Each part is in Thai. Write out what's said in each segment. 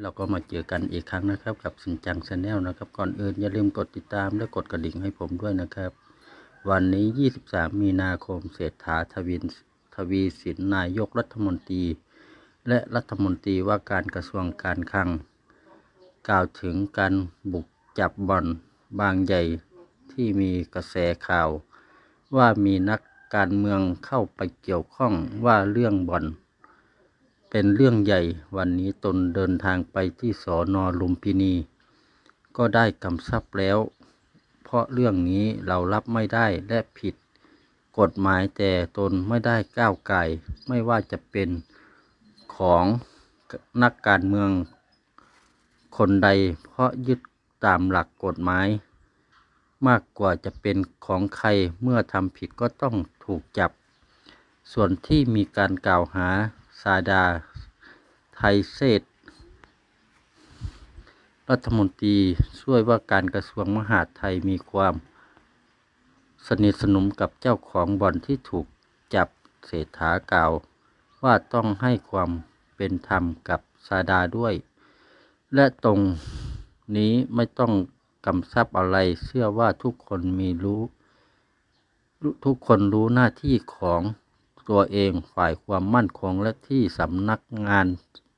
เราก็มาเจอกันอีกครั้งนะครับกับสินจังชาแนลนะครับ ก่อนอื่นอย่าลืมกดติดตามและกดกระดิ่งให้ผมด้วยนะครับ วันนี้ 23 มีนาคมเศรษฐาทวินทวีสินนายกรัฐมนตรี และรัฐมนตรีว่าการกระทรวงการคลัง กล่าวถึงการบุกจับบ่อนบางใหญ่ที่มีกระแสข่าว ว่ามีนักการเมืองเข้าไปเกี่ยวข้องว่าเรื่องบ่อน เป็นเรื่องใหญ่วันนี้ตนเดินทางไปที่สอนอลุมพินี ก็ได้กำชับแล้ว เพราะเรื่องนี้เรารับไม่ได้และผิด กฎหมายแต่ตนไม่ได้ก้าวไก่ ไม่ว่าจะเป็นของนักการเมืองคนใด เพราะยึดตามหลักกฎหมาย มากกว่าจะเป็นของใครเมื่อทำผิดก็ต้องถูกจับ ส่วนที่มีการกล่าวหาซาดา ไทเศษ รัฐมนตรีช่วยว่าการกระทรวงมหาดไทยมีความสนิทสนมกับเจ้าของบ่อนที่ถูกจับเศรษฐากล่าว ว่าต้องให้ความเป็นธรรมกับซาดาด้วย และตรงนี้ไม่ต้องกำชับอะไรเชื่อว่าทุกคนมีรู้ ทุกคนรู้หน้าที่ของตัวเองฝ่ายความมั่นคงและที่สำนักงาน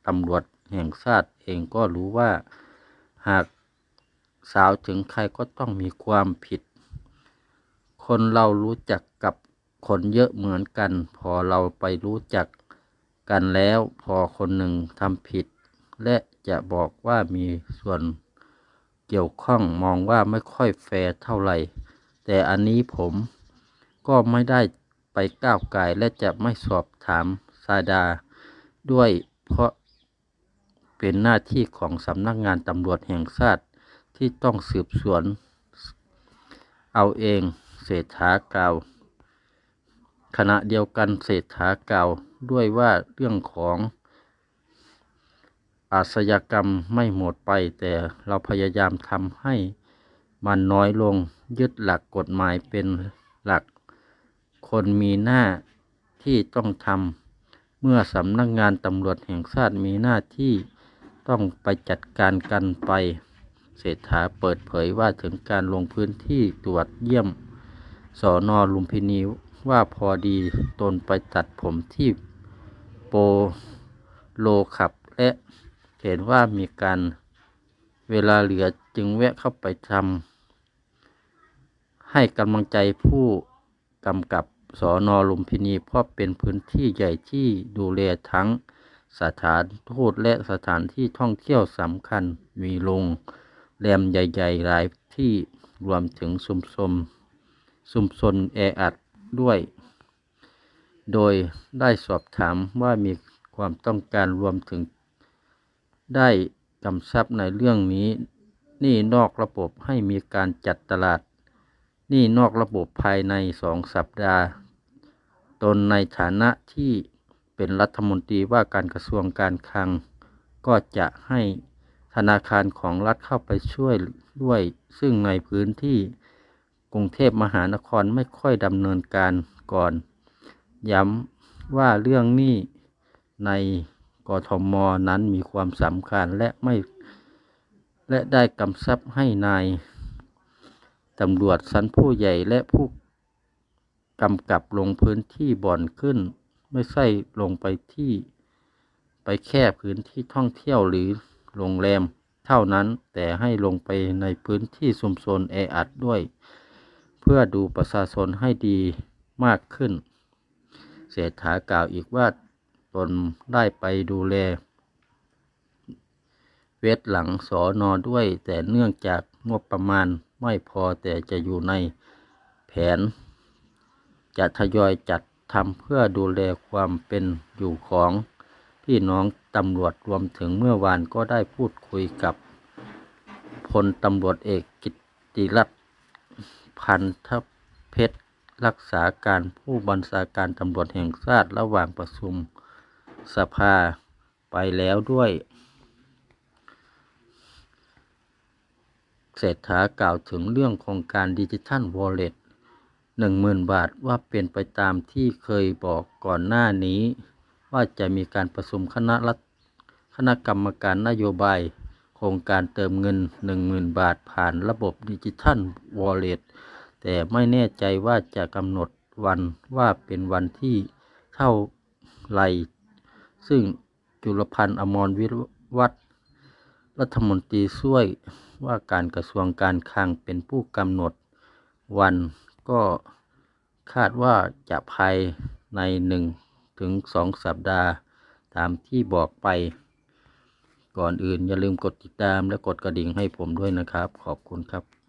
ตำรวจแห่งชาติเองก็รู้ว่าหากสาวถึงใครก็ต้องมีความผิด คนเรารู้จักกับคนเยอะเหมือนกัน พอเราไปรู้จักกันแล้วพอคนหนึ่งทำผิด และจะบอกว่ามีส่วนเกี่ยวข้องมองว่าไม่ค่อยแฟร์เท่าไหร่ แต่อันนี้ผมก็ไม่ได้ไปก้าวไก่และจะไม่สอบถามซาดา ด้วยเพราะ เป็นหน้าที่ของสำนักงานตำรวจแห่งชาติที่ต้องสืบสวน เอาเองเศรษฐากล่าวขณะเดียวกันเศรษฐากล่าวด้วยว่าเรื่องของอาชญากรรมไม่หมดไป แต่เราพยายามทำให้มันน้อยลงยึดหลักกฎหมายเป็นหลัก คนมีหน้าที่ต้องทำเมื่อสำนักงานตำรวจแห่งชาติมีหน้าที่ ต้องไปจัดการกันไป เศรษฐาเปิดเผยว่าถึงการลงพื้นที่ตรวจเยี่ยมสอนอลุมพินีว่าพอดีตนไปตัดผมที่โปโลขับและเห็นว่ามีการเวลาเหลือจึงแวะเข้าไปทำให้กำลังใจผู้กำกับสอนอลุมพินีเพราะเป็นพื้นที่ใหญ่ที่ดูแลทั้ง สถานทูตและสถานที่ท่องเที่ยวสำคัญมีโรงแรมใหญ่ ๆ หลายที่รวมถึงชุมชนชุมชนแออัดด้วย โดยได้สอบถามว่ามีความต้องการรวมถึง ได้กำชับในเรื่องนี้ นี่นอกระบบให้มีการจัดตลาด นี่นอกระบบภายในสองสัปดาห์ ตนในฐานะที่ เป็นรัฐมนตรีว่าการกระทรวงการคลัง ก็จะให้ธนาคารของรัฐเข้าไปช่วยด้วย ซึ่งในพื้นที่กรุงเทพมหานครไม่ค่อยดำเนินการก่อน ย้ำว่าเรื่องนี้ในกทมนั้นมีความสำคัญและไม่และได้กำชับให้นายตำรวจชั้นผู้ใหญ่และผู้กำกับลงพื้นที่บ่อนขึ้น ไม่ใช่ลงไปที่ ไปแค่พื้นที่ท่องเที่ยวหรือโรงแรม เท่านั้นแต่ให้ลงไปในพื้นที่ชุมชนแออัดด้วย เพื่อดูประชาชนให้ดีมากขึ้น เศรษฐากล่าวอีกว่าตนได้ไปดูแล เวทหลังสอนอด้วย แต่เนื่องจากงบประมาณไม่พอแต่จะอยู่ในแผน จะทยอยจัด ทำเพื่อดูแลความเป็นอยู่ของพี่น้องตำรวจรวมถึงเมื่อวานก็ได้พูดคุยกับพลตำรวจเอกกิตติรัตน์พันธเพชรรักษาการผู้บัญชาการตำรวจแห่งชาติระหว่างประชุมสภาไปแล้วด้วย เศรษฐากล่าวถึงเรื่องโครงการดิจิทัลวอลเล็ต หนึ่งหมื่นบาทว่าเป็นไปตามที่เคยบอกก่อนหน้านี้ ว่าจะมีการประชุมคณะรัฐคณะกรรมการนโยบาย โครงการเติมเงิน 10,000 บาทผ่านระบบดิจิทัลวอลเล็ตแต่ไม่แน่ใจว่าจะกำหนดวันว่าเป็นวันที่เท่าไร ซึ่งจุลพันธ์อมรวิวัฒรัฐมนตรีช่วยว่าการกระทรวงการคลังเป็นผู้กำหนดวัน ก็คาดว่าจะภายในหนึ่งถึงสองสัปดาห์ตามที่บอกไป ก่อนอื่นอย่าลืมกดติดตามและกดกระดิ่งให้ผมด้วยนะครับ ขอบคุณครับ